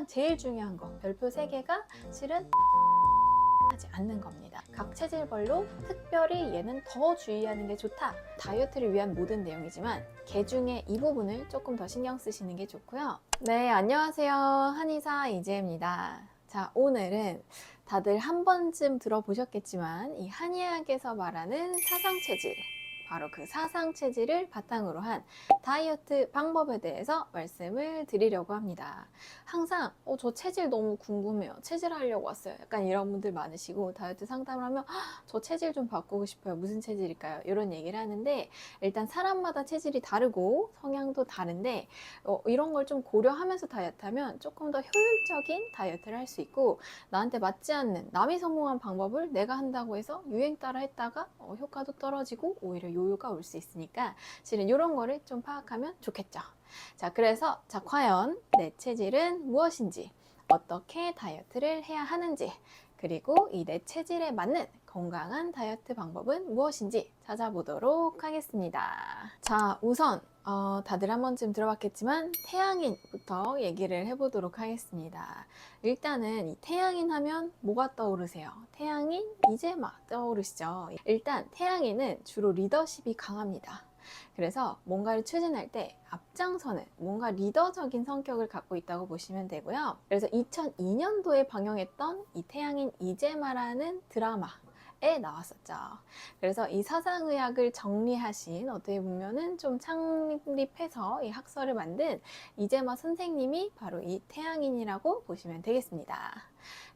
가장 제일 중요한 거 별표 3개가 실은 하지 않는 겁니다. 각 체질별로 특별히 얘는 더 주의하는 게 좋다. 다이어트를 위한 모든 내용이지만 개 중에 이 부분을 조금 더 신경 쓰시는 게 좋고요. 네, 안녕하세요. 한의사 이재입니다. 자, 오늘은 다들 한 번쯤 들어보셨겠지만 이 한의학에서 말하는 사상 체질 바로 그 사상 체질을 바탕으로 한 다이어트 방법에 대해서 말씀을 드리려고 합니다. 항상 어, 저 체질 너무 궁금해요. 체질 하려고 왔어요. 약간 이런 분들 많으시고 다이어트 상담을 하면 "헉, 저 체질 좀 바꾸고 싶어요. 무슨 체질일까요? 이런 얘기를 하는데 일단 사람마다 체질이 다르고 성향도 다른데 어, 이런 걸 좀 고려하면서 다이어트 하면 조금 더 효율적인 다이어트를 할 수 있고 나한테 맞지 않는 남이 성공한 방법을 내가 한다고 해서 유행 따라 했다가 어, 효과도 떨어지고 오히려 요요가 올 수 있으니까 실은 이런 거를 좀 파악하면 좋겠죠. 자, 그래서 자 과연 내 체질은 무엇인지 어떻게 다이어트를 해야 하는지 그리고 이 내 체질에 맞는 건강한 다이어트 방법은 무엇인지 찾아보도록 하겠습니다. 자, 우선 어, 다들 한 번쯤 들어봤겠지만 태양인부터 얘기를 해보도록 하겠습니다. 일단은 이 태양인 하면 뭐가 떠오르세요? 태양인 이제 막 떠오르시죠? 일단 태양인은 주로 리더십이 강합니다. 그래서 뭔가를 추진할 때 앞장서는 뭔가 리더적인 성격을 갖고 있다고 보시면 되고요. 그래서 2002년도에 방영했던 이 태양인 이제마라는 드라마 에 나왔었죠. 그래서 이 사상의학을 정리하신 어떻게 보면은 좀 창립해서 이 학설을 만든 이재마 선생님이 바로 이 태양인이라고 보시면 되겠습니다.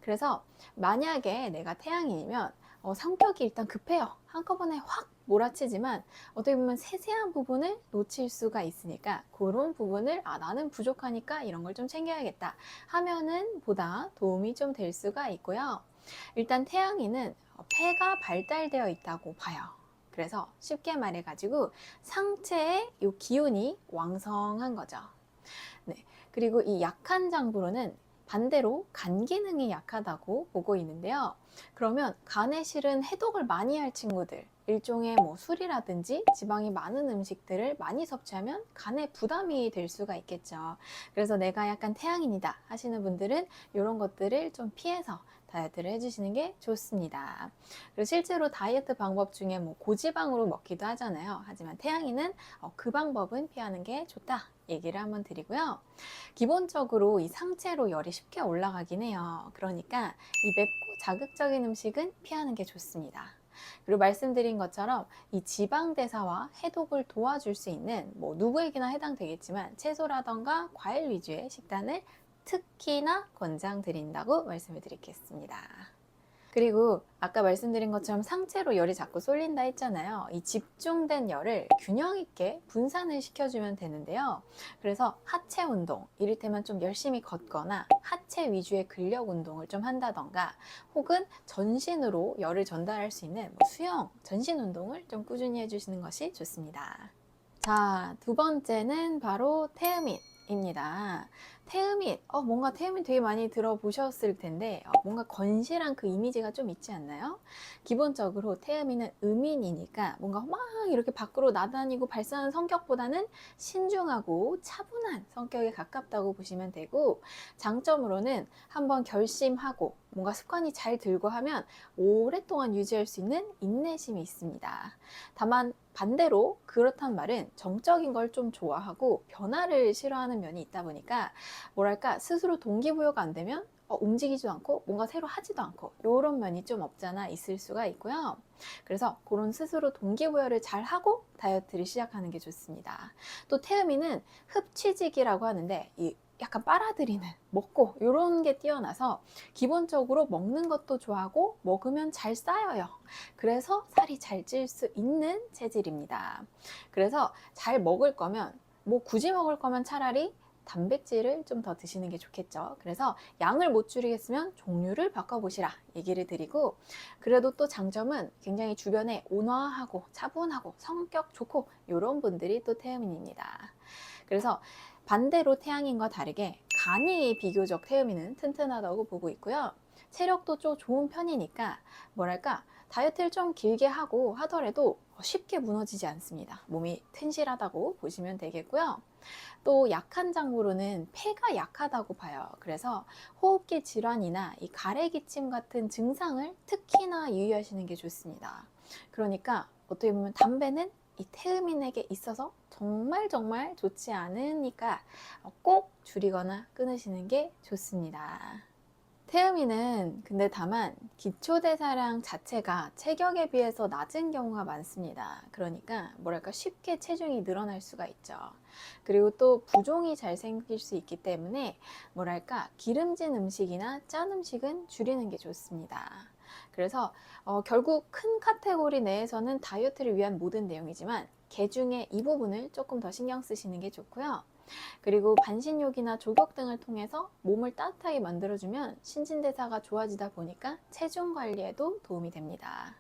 그래서 만약에 내가 태양인이면 어, 성격이 일단 급해요. 한꺼번에 확 몰아치지만 어떻게 보면 세세한 부분을 놓칠 수가 있으니까 그런 부분을 아 나는 부족하니까 이런 걸 좀 챙겨야겠다 하면은 보다 도움이 좀 될 수가 있고요. 일단 태양인은 폐가 발달되어 있다고 봐요. 그래서 쉽게 말해가지고 상체의 이 기운이 왕성한 거죠. 네. 그리고 이 약한 장부로는 반대로 간 기능이 약하다고 보고 있는데요. 그러면 간에 실은 해독을 많이 할 친구들, 일종의 뭐 술이라든지 지방이 많은 음식들을 많이 섭취하면 간에 부담이 될 수가 있겠죠. 그래서 내가 약간 태양인이다 하시는 분들은 이런 것들을 좀 피해서 다이어트를 해주시는 게 좋습니다. 그리고 실제로 다이어트 방법 중에 뭐 고지방으로 먹기도 하잖아요. 하지만 태양인은 어, 그 방법은 피하는 게 좋다. 얘기를 한번 드리고요. 기본적으로 이 상체로 열이 쉽게 올라가긴 해요. 그러니까 이 맵고 자극적인 음식은 피하는 게 좋습니다. 그리고 말씀드린 것처럼 이 지방 대사와 해독을 도와줄 수 있는 뭐 누구에게나 해당되겠지만 채소라던가 과일 위주의 식단을 특히나 권장드린다고 말씀을 드리겠습니다. 그리고 아까 말씀드린 것처럼 상체로 열이 자꾸 쏠린다 했잖아요. 이 집중된 열을 균형 있게 분산을 시켜주면 되는데요. 그래서 하체 운동, 이를테면 좀 열심히 걷거나 하체 위주의 근력 운동을 좀 한다던가 혹은 전신으로 열을 전달할 수 있는 뭐 수영, 전신 운동을 좀 꾸준히 해주시는 것이 좋습니다. 자, 두 번째는 바로 태음인. 입니다. 태음인, 어, 뭔가 태음인 되게 많이 들어보셨을 텐데, 어, 뭔가 건실한 그 이미지가 좀 있지 않나요? 기본적으로 태음인은 음인이니까 뭔가 막 이렇게 밖으로 나다니고 발산하는 성격보다는 신중하고 차분한 성격에 가깝다고 보시면 되고, 장점으로는 한번 결심하고 뭔가 습관이 잘 들고 하면 오랫동안 유지할 수 있는 인내심이 있습니다. 다만 반대로 그렇단 말은 정적인 걸 좀 좋아하고 변화를 싫어하는 면이 있다 보니까 뭐랄까 스스로 동기부여가 안 되면 어, 움직이지도 않고 뭔가 새로 하지도 않고 이런 면이 좀 없잖아 있을 수가 있고요. 그래서 그런 스스로 동기부여를 잘 하고 다이어트를 시작하는 게 좋습니다. 또 태음이는 흡취직이라고 하는데 이 약간 빨아들이는 먹고 이런 게 뛰어나서 기본적으로 먹는 것도 좋아하고 먹으면 잘 쌓여요. 그래서 살이 잘 찔 수 있는 체질입니다. 그래서 잘 먹을 거면 뭐 굳이 먹을 거면 차라리 단백질을 좀 더 드시는 게 좋겠죠. 그래서 양을 못 줄이겠으면 종류를 바꿔보시라 얘기를 드리고 그래도 또 장점은 굉장히 주변에 온화하고 차분하고 성격 좋고 이런 분들이 또 태음인입니다. 그래서 반대로 태양인과 다르게 간이 비교적 태음인은 튼튼하다고 보고 있고요. 체력도 좀 좋은 편이니까 뭐랄까 다이어트를 좀 길게 하고 하더라도 쉽게 무너지지 않습니다. 몸이 튼실하다고 보시면 되겠고요. 또 약한 장부로는 폐가 약하다고 봐요. 그래서 호흡기 질환이나 이 가래기침 같은 증상을 특히나 유의하시는 게 좋습니다. 그러니까 어떻게 보면 담배는 이 태음인에게 있어서 정말 정말 좋지 않으니까 꼭 줄이거나 끊으시는 게 좋습니다. 태음인은 근데 다만 기초대사량 자체가 체격에 비해서 낮은 경우가 많습니다. 그러니까 뭐랄까 쉽게 체중이 늘어날 수가 있죠. 그리고 또 부종이 잘 생길 수 있기 때문에 뭐랄까 기름진 음식이나 짠 음식은 줄이는 게 좋습니다. 그래서 어, 결국 큰 카테고리 내에서는 다이어트를 위한 모든 내용이지만 개중에 이 부분을 조금 더 신경 쓰시는 게 좋고요. 그리고 반신욕이나 조격 등을 통해서 몸을 따뜻하게 만들어주면 신진대사가 좋아지다 보니까 체중 관리에도 도움이 됩니다.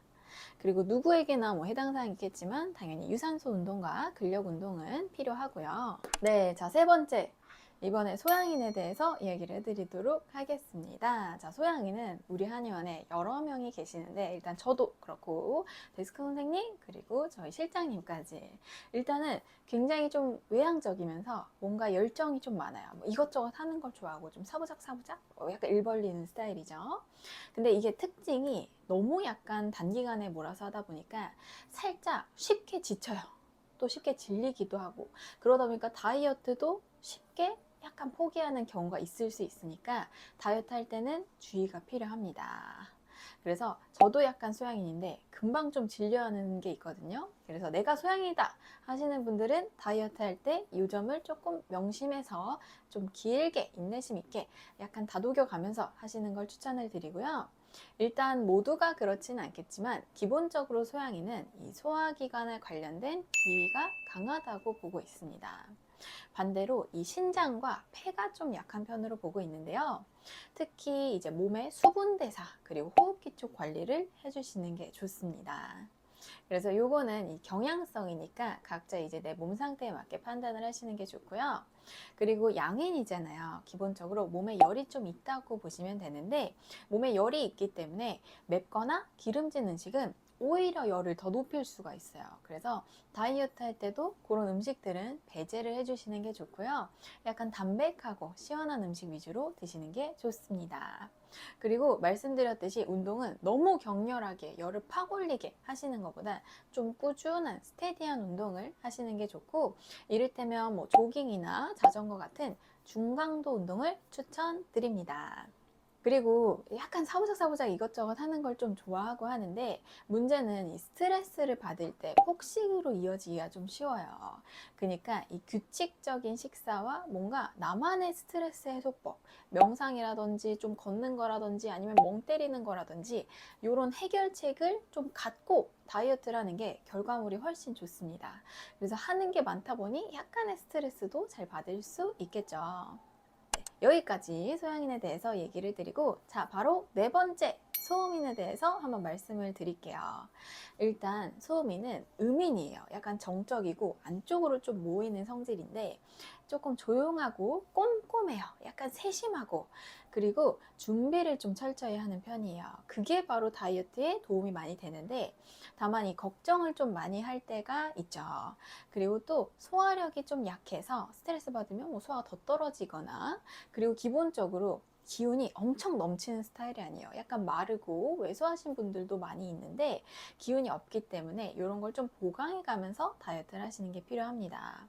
그리고 누구에게나 뭐 해당 사항이 있겠지만 당연히 유산소 운동과 근력 운동은 필요하고요. 네, 자 세 번째 이번에 소양인에 대해서 이야기를 해드리도록 하겠습니다. 자, 소양인은 우리 한의원에 여러 명이 계시는데 일단 저도 그렇고 데스크 선생님 그리고 저희 실장님까지 일단은 굉장히 좀 외향적이면서 뭔가 열정이 좀 많아요. 뭐 이것저것 하는 걸 좋아하고 좀 사부작 사부작 어, 약간 일 벌리는 스타일이죠. 근데 이게 특징이 너무 약간 단기간에 몰아서 하다 보니까 살짝 쉽게 지쳐요. 또 쉽게 질리기도 하고 그러다 보니까 다이어트도 쉽게 약간 포기하는 경우가 있을 수 있으니까 다이어트 할 때는 주의가 필요합니다. 그래서 저도 약간 소양인인데 금방 좀 질려하는 게 있거든요. 그래서 내가 소양이다 하시는 분들은 다이어트 할 때 이 점을 조금 명심해서 좀 길게 인내심 있게 약간 다독여 가면서 하시는 걸 추천을 드리고요. 일단 모두가 그렇지는 않겠지만 기본적으로 소양이는 이 소화기관에 관련된 기위가 강하다고 보고 있습니다. 반대로 이 신장과 폐가 좀 약한 편으로 보고 있는데요. 특히 이제 몸의 수분 대사 그리고 호흡기 쪽 관리를 해주시는 게 좋습니다. 그래서 요거는 이 경향성이니까 각자 이제 내 몸 상태에 맞게 판단을 하시는 게 좋고요. 그리고 양인이잖아요. 기본적으로 몸에 열이 좀 있다고 보시면 되는데 몸에 열이 있기 때문에 맵거나 기름진 음식은 오히려 열을 더 높일 수가 있어요. 그래서 다이어트 할 때도 그런 음식들은 배제를 해주시는 게 좋고요. 약간 담백하고 시원한 음식 위주로 드시는 게 좋습니다. 그리고 말씀드렸듯이 운동은 너무 격렬하게 열을 팍 올리게 하시는 것보다 좀 꾸준한 스테디한 운동을 하시는 게 좋고 이를테면 뭐 조깅이나 자전거 같은 중강도 운동을 추천드립니다. 그리고 약간 사부작 사부작 이것저것 하는 걸 좀 좋아하고 하는데 문제는 이 스트레스를 받을 때 폭식으로 이어지기가 좀 쉬워요. 그러니까 이 규칙적인 식사와 뭔가 나만의 스트레스 해소법, 명상이라든지 좀 걷는 거라든지 아니면 멍 때리는 거라든지 이런 해결책을 좀 갖고 다이어트를 하는 게 결과물이 훨씬 좋습니다. 그래서 하는 게 많다 보니 약간의 스트레스도 잘 받을 수 있겠죠. 여기까지 소양인에 대해서 얘기를 드리고 자 바로 네 번째 소음인에 대해서 한번 말씀을 드릴게요. 일단 소음인은 음인이에요. 약간 정적이고 안쪽으로 좀 모이는 성질인데 조금 조용하고 꼼꼼해요. 약간 세심하고 그리고 준비를 좀 철저히 하는 편이에요. 그게 바로 다이어트에 도움이 많이 되는데 다만 이 걱정을 좀 많이 할 때가 있죠. 그리고 또 소화력이 좀 약해서 스트레스 받으면 뭐 소화가 더 떨어지거나 그리고 기본적으로 기운이 엄청 넘치는 스타일이 아니에요. 약간 마르고 왜소하신 분들도 많이 있는데 기운이 없기 때문에 이런 걸 좀 보강해 가면서 다이어트를 하시는 게 필요합니다.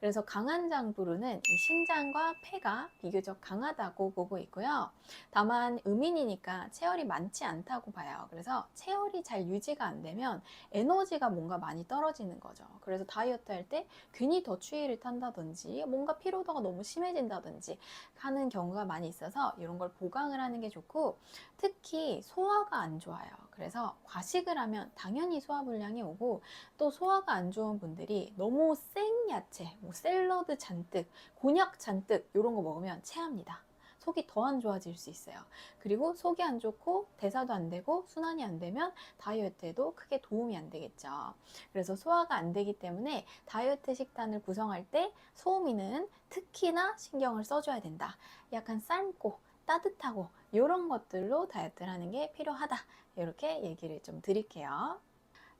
그래서 강한 장부르는 이 신장과 폐가 비교적 강하다고 보고 있고요. 다만 음인이니까 체열이 많지 않다고 봐요. 그래서 체열이 잘 유지가 안 되면 에너지가 뭔가 많이 떨어지는 거죠. 그래서 다이어트 할 때 괜히 더 추위를 탄다든지 뭔가 피로도가 너무 심해진다든지 하는 경우가 많이 있어서 이런 걸 보강을 하는 게 좋고 특히 소화가 안 좋아요. 그래서 과식을 하면 당연히 소화불량이 오고 또 소화가 안 좋은 분들이 너무 생 야채, 뭐 샐러드 잔뜩, 곤약 잔뜩 이런 거 먹으면 체합니다. 속이 더 안 좋아질 수 있어요. 그리고 속이 안 좋고 대사도 안 되고 순환이 안 되면 다이어트에도 크게 도움이 안 되겠죠. 그래서 소화가 안 되기 때문에 다이어트 식단을 구성할 때 소음이는 특히나 신경을 써줘야 된다. 약간 삶고 따뜻하고 이런 것들로 다이어트를 하는 게 필요하다. 이렇게 얘기를 좀 드릴게요.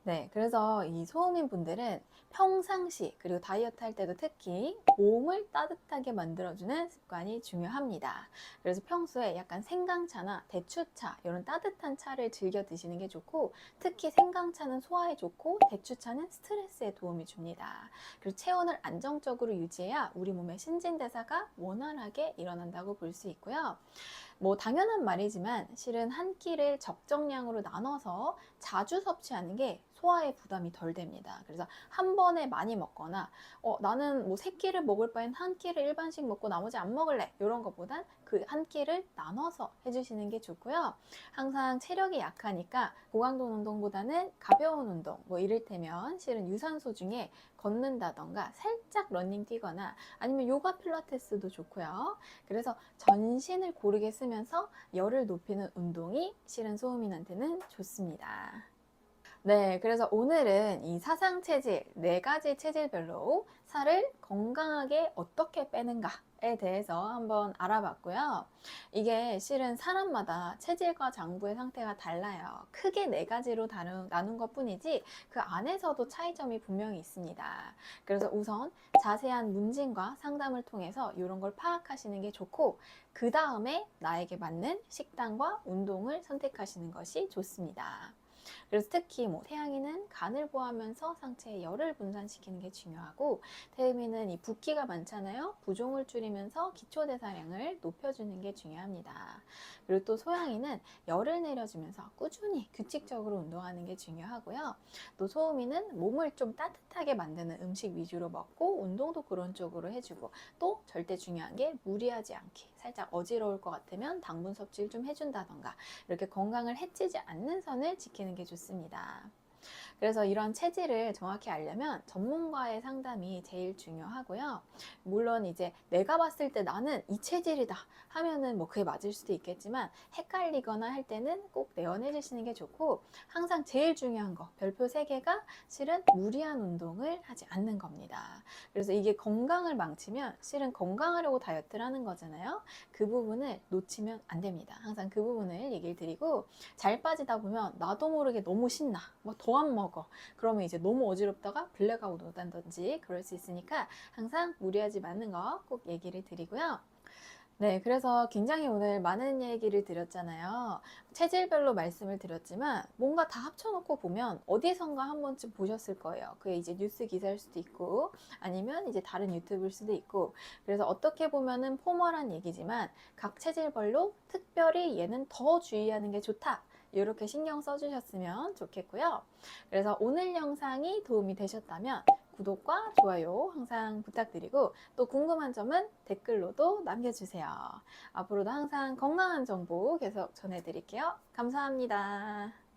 네, 그래서 이 소음인 분들은 평상시 그리고 다이어트 할 때도 특히 몸을 따뜻하게 만들어주는 습관이 중요합니다. 그래서 평소에 약간 생강차나 대추차 이런 따뜻한 차를 즐겨 드시는 게 좋고 특히 생강차는 소화에 좋고 대추차는 스트레스에 도움이 줍니다. 그리고 체온을 안정적으로 유지해야 우리 몸의 신진대사가 원활하게 일어난다고 볼 수 있고요. 뭐 당연한 말이지만 실은 한 끼를 적정량으로 나눠서 자주 섭취하는 게 소화에 부담이 덜 됩니다. 그래서 한 번에 많이 먹거나 어, 나는 뭐 세 끼를 먹을 바엔 한 끼를 일반식 먹고 나머지 안 먹을래 이런 것보단 그 한 끼를 나눠서 해주시는 게 좋고요. 항상 체력이 약하니까 고강도 운동보다는 가벼운 운동 뭐 이를테면 실은 유산소 중에 걷는다던가 살짝 러닝 뛰거나 아니면 요가 필라테스도 좋고요. 그래서 전신을 고르게 쓰면서 열을 높이는 운동이 실은 소음인한테는 좋습니다. 네, 그래서 오늘은 이 사상 체질, 네 가지 체질별로 살을 건강하게 어떻게 빼는가 에 대해서 한번 알아봤고요. 이게 실은 사람마다 체질과 장부의 상태가 달라요. 크게 네 가지로 다룬, 나눈 것 뿐이지 그 안에서도 차이점이 분명히 있습니다. 그래서 우선 자세한 문진과 상담을 통해서 이런 걸 파악하시는 게 좋고, 그 다음에 나에게 맞는 식단과 운동을 선택하시는 것이 좋습니다. 그래서 특히 뭐 태양이는 간을 보하면서 상체에 열을 분산시키는 게 중요하고 태음이는 이 붓기가 많잖아요. 부종을 줄이면서 기초 대사량을 높여주는 게 중요합니다. 그리고 또 소양이는 열을 내려주면서 꾸준히 규칙적으로 운동하는 게 중요하고요. 또 소음이는 몸을 좀 따뜻하게 만드는 음식 위주로 먹고 운동도 그런 쪽으로 해주고 또 절대 중요한 게 무리하지 않게 살짝 어지러울 것 같으면 당분 섭취를 좀 해준다던가 이렇게 건강을 해치지 않는 선을 지키는 게 좋습니다. 그래서 이런 체질을 정확히 알려면 전문가의 상담이 제일 중요하고요. 물론 이제 내가 봤을 때 나는 이 체질이다 하면은 뭐 그게 맞을 수도 있겠지만 헷갈리거나 할 때는 꼭 내원해 주시는 게 좋고 항상 제일 중요한 거 별표 3개가 실은 무리한 운동을 하지 않는 겁니다. 그래서 이게 건강을 망치면 실은 건강하려고 다이어트를 하는 거잖아요. 그 부분을 놓치면 안 됩니다. 항상 그 부분을 얘기를 드리고 잘 빠지다 보면 나도 모르게 너무 신나. 뭐더 안 먹어. 그러면 이제 너무 어지럽다가 블랙아웃 오다든지 그럴 수 있으니까 항상 무리하지 않는 거 꼭 얘기를 드리고요. 네, 그래서 굉장히 오늘 많은 얘기를 드렸잖아요. 체질별로 말씀을 드렸지만 뭔가 다 합쳐놓고 보면 어디선가 한 번쯤 보셨을 거예요. 그게 이제 뉴스 기사일 수도 있고 아니면 이제 다른 유튜브일 수도 있고 그래서 어떻게 보면은 포멀한 얘기지만 각 체질별로 특별히 얘는 더 주의하는 게 좋다. 이렇게 신경 써주셨으면 좋겠고요. 그래서 오늘 영상이 도움이 되셨다면 구독과 좋아요 항상 부탁드리고 또 궁금한 점은 댓글로도 남겨주세요. 앞으로도 항상 건강한 정보 계속 전해드릴게요. 감사합니다.